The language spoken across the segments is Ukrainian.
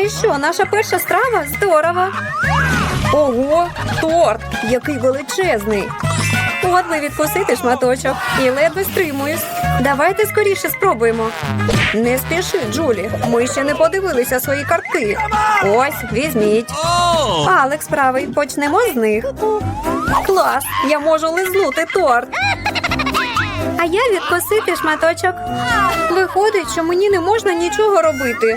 Це що, наша перша страва? Здорово. Ого, торт, який величезний. Би відкусити шматочок і ледве стримуюсь. Давайте скоріше спробуємо. Не спіши, Джулі. Ми ще не подивилися свої картки. Ось, візьміть. Алекс правий, почнемо з них. Клас! Я можу лизнути торт. А я відкусити шматочок. Виходить, що мені не можна нічого робити.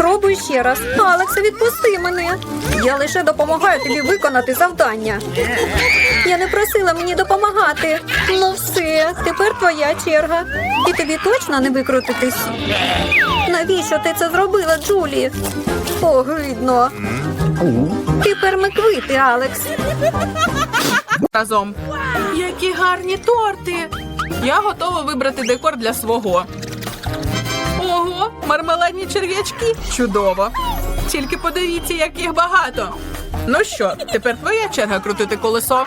Спробуй ще раз. Алексе, відпусти мене. Я лише допомагаю тобі виконати завдання. Я не просила мені допомагати. Ну все, тепер твоя черга. І тобі точно не викрутитись. Навіщо ти це зробила, Джулі? Огидно. Тепер ми квити, Алекс. разом. Які гарні торти! Я готова вибрати декор для свого. Ого, мармеладні черв'ячки! Чудово! Тільки подивіться, як їх багато. Ну що, тепер твоя черга крутити колесо.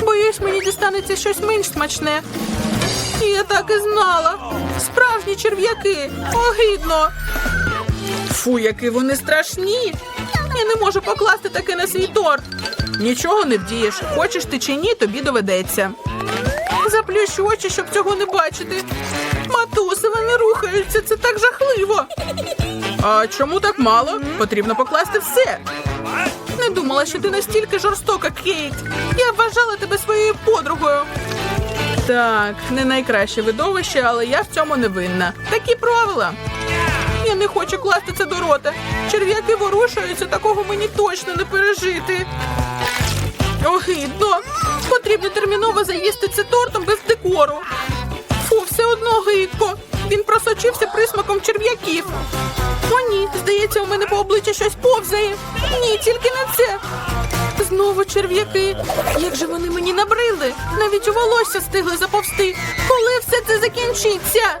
Боюсь, мені дістанеться щось менш смачне. Я так і знала. Справжні черв'яки. Огидно. Фу, які вони страшні. Я не можу покласти таке на свій торт. Нічого не вдієш. Хочеш ти чи ні, тобі доведеться. Заплющ очі, щоб цього не бачити. Матуси, вони рухаються, це так жахливо. А чому так мало? Потрібно покласти все. Не думала, що ти настільки жорстока, Кейт. Я вважала тебе своєю подругою. Так, не найкраще видовище, але я в цьому не винна. Такі правила. Я не хочу класти це до рота. Черв'яки ворушаються, такого мені точно не пережити. Огидно. Потрібно терміново заїсти це тортом без декору. Фу, все одно гидко. Він просочився присмаком черв'яків. О, ні, здається, у мене по обличчю щось повзає. Ні, тільки не це. Знову черв'яки. Як же вони мені набрили? Навіть у волосся стигли заповзти. Коли все це закінчиться?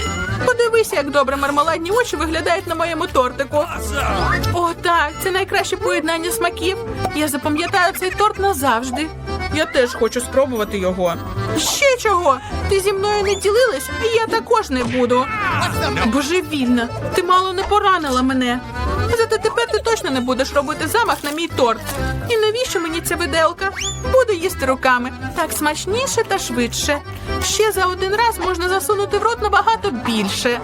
Подивися, як добре мармеладні очі виглядають на моєму тортику. О, так, це найкраще поєднання смаків. Я запам'ятаю цей торт назавжди. Я теж хочу спробувати його. Ще чого? Ти зі мною не ділилась, і я також не буду. Божевільна, ти мало не поранила мене. Зате тепер ти точно не будеш робити замах на мій торт. І навіщо мені ця виделка? Буду їсти руками. Так смачніше та швидше. Ще за один раз можна засунути в рот набагато більше.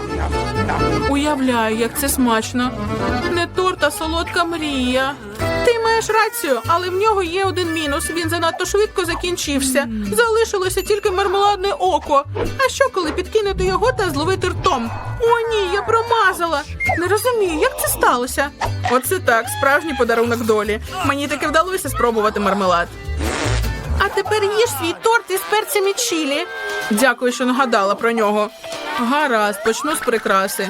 Уявляю, як це смачно. Не торт, а солодка мрія. Ти маєш рацію, але в нього є один мінус. Він занадто швидко закінчився. Залишилося тільки мармеладне око. А що, коли підкинути його та зловити ртом? О, ні, я промазала. Не розумію, як це сталося. Оце так, справжній подарунок долі. Мені таки вдалося спробувати мармелад. А тепер їж свій торт із перцями чилі. Дякую, що нагадала про нього. Гаразд, почну з прикраси.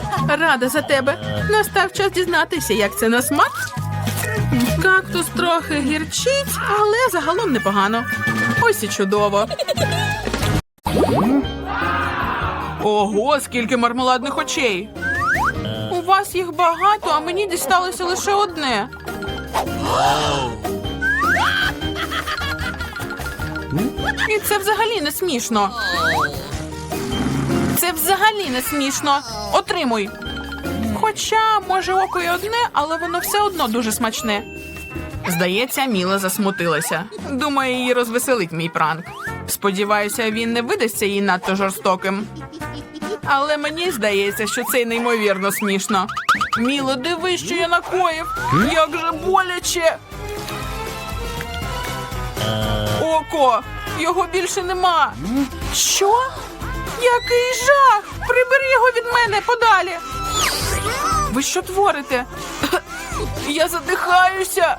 Рада за тебе. Настав час дізнатися, як це на смак. Кактус трохи гірчить, але загалом непогано. Ось і чудово. Ого, скільки мармеладних очей. У вас їх багато, а мені дісталося лише одне. І це взагалі не смішно. Це взагалі не смішно. Отримуй. Хоча, може, око й одне, але воно все одно дуже смачне. Здається, Міла засмутилася. Думаю, її розвеселить мій пранк. Сподіваюся, він не видасться їй надто жорстоким. Але мені здається, що це неймовірно смішно. Міло, диви, що я накоїв. Як же боляче. Око! Його більше нема. Що? Який жах! Прибери його від мене подалі. Ви що творите? Я задихаюся.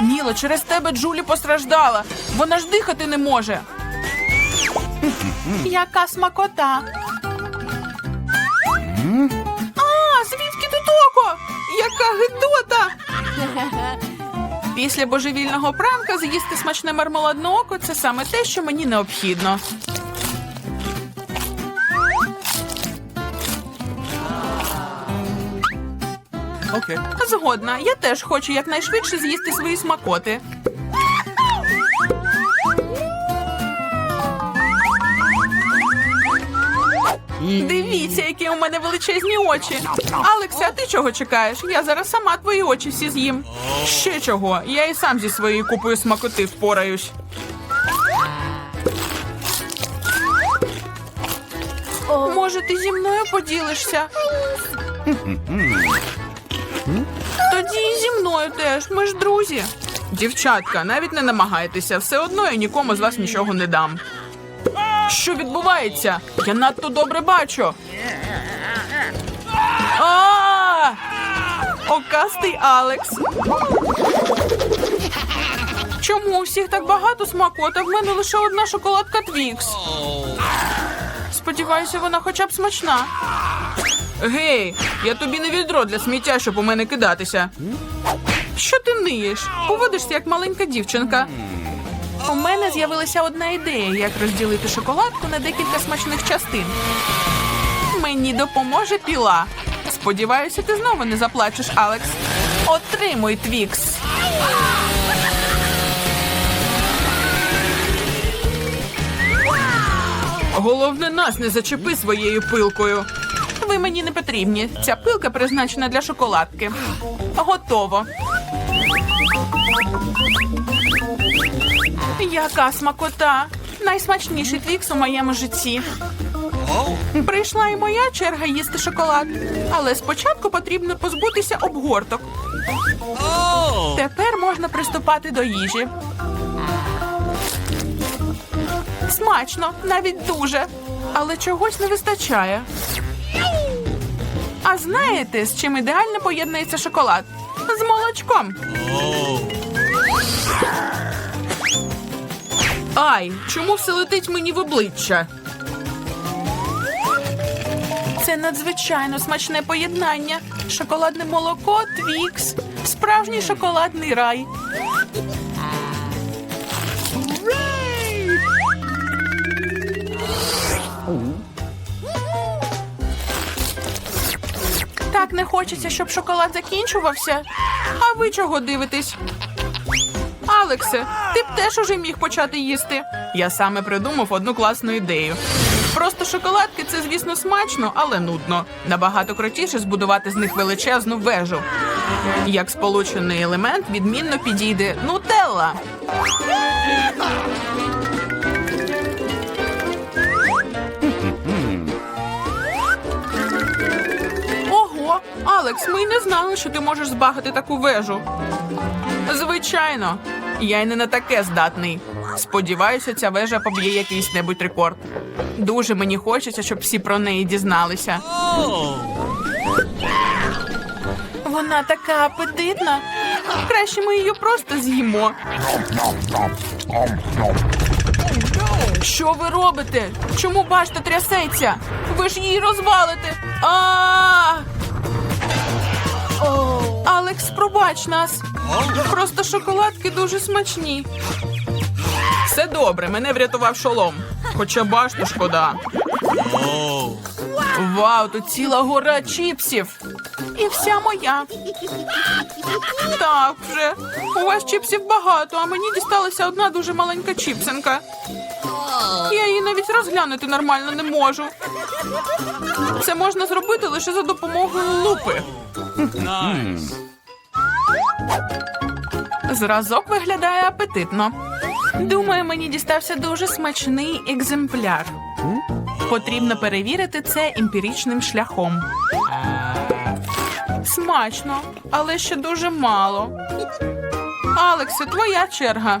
Міло, через тебе Джулі постраждала. Вона ж дихати не може. Яка смакота. А, звідки тут око? Яка гидота! Після божевільного пранка з'їсти смачне мармеладне око це саме те, що мені необхідно. Okay. Згодна, я теж хочу якнайшвидше з'їсти свої смакоти. Дивіться, які у мене величезні очі. Алексе, а ти чого чекаєш? Я зараз сама твої очі всі з'їм. Ще чого? Я і сам зі своєю купою смакоти впораюсь. Може, ти зі мною поділишся? Мною теж. Ми ж друзі. Дівчатка, навіть не намагайтеся, все одно я нікому з вас нічого не дам. Що відбувається? Я надто добре бачу. Окастий Алекс. Чому у всіх так багато смакот, а в мене лише одна шоколадка Твікс? Сподіваюся, вона хоча б смачна. Гей, я тобі не відро для сміття, щоб у мене кидатися. Що ти ниєш? Поводишся як маленька дівчинка. У мене з'явилася одна ідея, як розділити шоколадку на декілька смачних частин. Мені допоможе піла. Сподіваюся, ти знову не заплачеш, Алекс. Отримуй твікс. Головне, нас не зачепи своєю пилкою. Мені не потрібні. Ця пилка призначена для шоколадки. Готово. Яка смакота! Найсмачніший твікс у моєму житті. Прийшла і моя черга їсти шоколад, але спочатку потрібно позбутися обгорток. Тепер можна приступати до їжі. Смачно, навіть дуже, але чогось не вистачає. А знаєте, з чим ідеально поєднується шоколад? З молочком. Ай, чому все летить мені в обличчя? Це надзвичайно смачне поєднання. Шоколадне молоко, твікс, справжній шоколадний рай. Не хочеться, щоб шоколад закінчувався. А ви чого дивитесь? Алексе, ти б теж уже міг почати їсти. Я саме придумав одну класну ідею. Просто шоколадки це, звісно, смачно, але нудно. Набагато крутіше збудувати з них величезну вежу. Як сполучений елемент відмінно підійде нутелла. Алекс, ми й не знали, що ти можеш збагати таку вежу. Звичайно, я й не на таке здатний. Сподіваюся, ця вежа поб'є якийсь небудь рекорд. Дуже мені хочеться, щоб всі про неї дізналися. Вона така апетитна. Краще ми її просто з'їмо. Що ви робите? Чому башта трясеться? Ви ж її розвалите. А! Алекс, пробач нас. Просто шоколадки дуже смачні. Все добре, мене врятував шолом. Хоча башту шкода. Вау, тут ціла гора чіпсів. І вся моя. Так вже. У вас чіпсів багато, а мені дісталася одна дуже маленька чіпсинка. Я її навіть розглянути нормально не можу. Це можна зробити лише за допомогою лупи. Зразок виглядає апетитно. Думаю, мені дістався дуже смачний екземпляр. Потрібно перевірити це емпіричним шляхом. Смачно, але ще дуже мало. Алексе, твоя черга.